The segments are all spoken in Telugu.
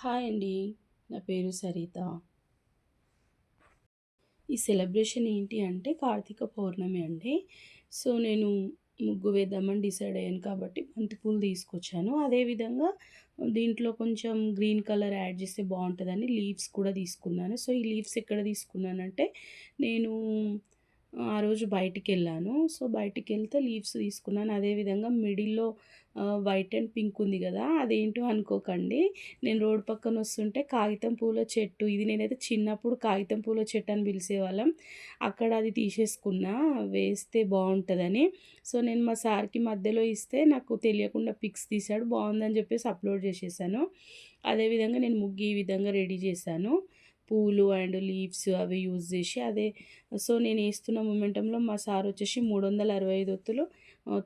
హాయ్ అండి. నా పేరు సరిత. ఈ సెలబ్రేషన్ ఏంటి అంటే కార్తీక పౌర్ణమి అండి. సో నేను ముగ్గు వేద్దామని డిసైడ్ అయ్యాను కాబట్టి బంతిపూలు తీసుకొచ్చాను. అదేవిధంగా దీంట్లో కొంచెం గ్రీన్ కలర్ యాడ్ చేస్తే బాగుంటుందని లీవ్స్ కూడా తీసుకున్నాను. సో ఈ లీవ్స్ ఎక్కడ తీసుకున్నానంటే నేను ఆ రోజు బయటికి వెళ్ళాను సో బయటికి వెళ్తే లీవ్స్ తీసుకున్నాను. అదేవిధంగా మిడిల్లో వైట్ అండ్ పింక్ ఉంది కదా అదేంటో అనుకోకండి. నేను రోడ్ పక్కన వస్తుంటే కాగితం పూల చెట్టు ఇది నేనైతే చిన్నప్పుడు కాగితం పూల చెట్టు అని పిలిచేవాళ్ళం. అక్కడ అది తీసేసుకున్నా వేస్తే బాగుంటుందని. సో నేను మా సార్కి మధ్యలో ఇస్తే నాకు తెలియకుండా పిక్స్ తీశాడు బాగుందని చెప్పేసి అప్లోడ్ చేసేసాను. అదేవిధంగా నేను ముగ్గు ఈ విధంగా రెడీ చేశాను. పూలు అండ్ లీవ్స్ అవి యూజ్ చేసి అదే సో నేను వేస్తున్న మూమెంటంలో మా సార్ వచ్చేసి మూడు వందల అరవై ఐదు ఒత్తులు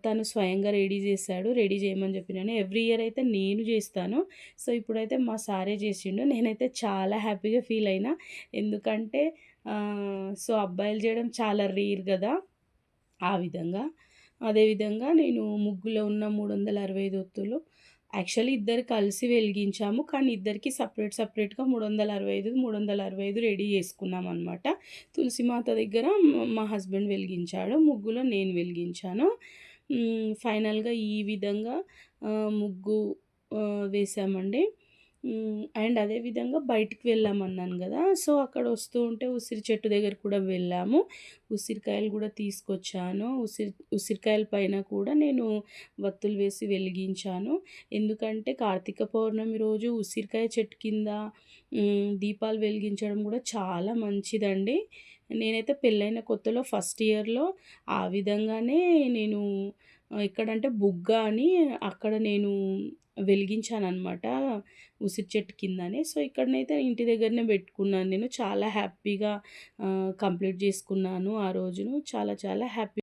తను స్వయంగా రెడీ చేశాడు. రెడీ చేయమని చెప్పినాను ఎవ్రీ ఇయర్ అయితే నేను చేస్తాను. సో ఇప్పుడైతే మా సారే చేసిండు. నేనైతే చాలా హ్యాపీగా ఫీల్ అయినా. ఎందుకంటే సో అబ్బాయిలు చేయడం చాలా రేర్ కదా ఆ విధంగా. అదేవిధంగా నేను ముగ్గులో ఉన్న మూడు వందల అరవై ఐదు ఒత్తులు యాక్చువల్లీ ఇద్దరు కలిసి వెలిగించాము. కానీ ఇద్దరికి సపరేట్ సపరేట్గా మూడు వందల అరవై ఐదు మూడు వందల అరవై ఐదు రెడీ చేసుకున్నాం అనమాట తులసిమాత దగ్గర మా హస్బెండ్ వెలిగించాడు. ముగ్గులో నేను వెలిగించాను. ఫైనల్గా ఈ విధంగా ముగ్గు వేసామండి. అండ్ అదేవిధంగా బయటికి వెళ్ళామన్నాను కదా సో అక్కడ వస్తూ ఉంటే ఉసిరి చెట్టు దగ్గర కూడా వెళ్ళాము. ఉసిరికాయలు కూడా తీసుకొచ్చాను. ఉసిరి ఉసిరికాయల పైన కూడా నేను వత్తులు వేసి వెలిగించాను. ఎందుకంటే కార్తీక పౌర్ణమి రోజు ఉసిరికాయ చెట్టు కింద దీపాలు వెలిగించడం కూడా చాలా మంచిదండి. నేనైతే పెళ్ళైన కొత్తలో ఫస్ట్ ఇయర్లో ఆ విధంగానే నేను ఎక్కడంటే బుగ్గ అని అక్కడ నేను వెలిగించాననమాట ఉసిరి చెట్టు కిందనే. సో ఇక్కడనైతే ఇంటి దగ్గరనే పెట్టుకున్నాను నేను. చాలా హ్యాపీగా కంప్లీట్ చేసుకున్నాను ఆ రోజును. చాలా చాలా హ్యాపీ